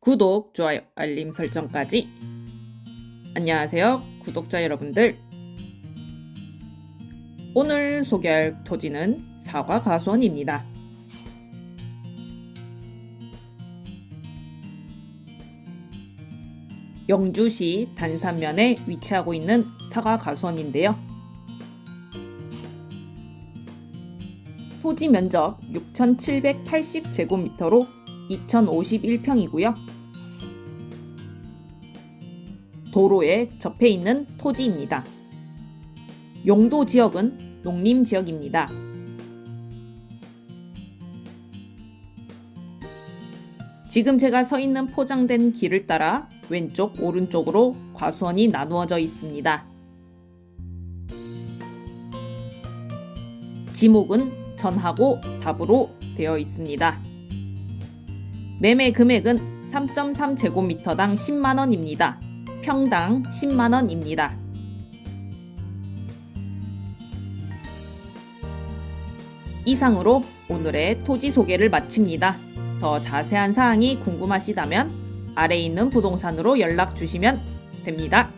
구독, 좋아요, 알림 설정까지. 안녕하세요, 구독자 여러분들. 오늘 소개할 토지는 사과 가수원입니다. 영주시 단산면에 위치하고 있는 사과 가수원인데요. 토지 면적 6,780제곱미터로 2,051평이고요. 도로에 접해 있는 토지입니다. 용도 지역은 농림 지역입니다. 지금 제가 서 있는 포장된 길을 따라 왼쪽, 오른쪽으로 과수원이 나누어져 있습니다. 지목은 전하고 답으로 되어 있습니다. 매매 금액은 3.3제곱미터당 10만원입니다. 평당 10만원입니다. 이상으로 오늘의 토지 소개를 마칩니다. 더 자세한 사항이 궁금하시다면 아래에 있는 부동산으로 연락 주시면 됩니다.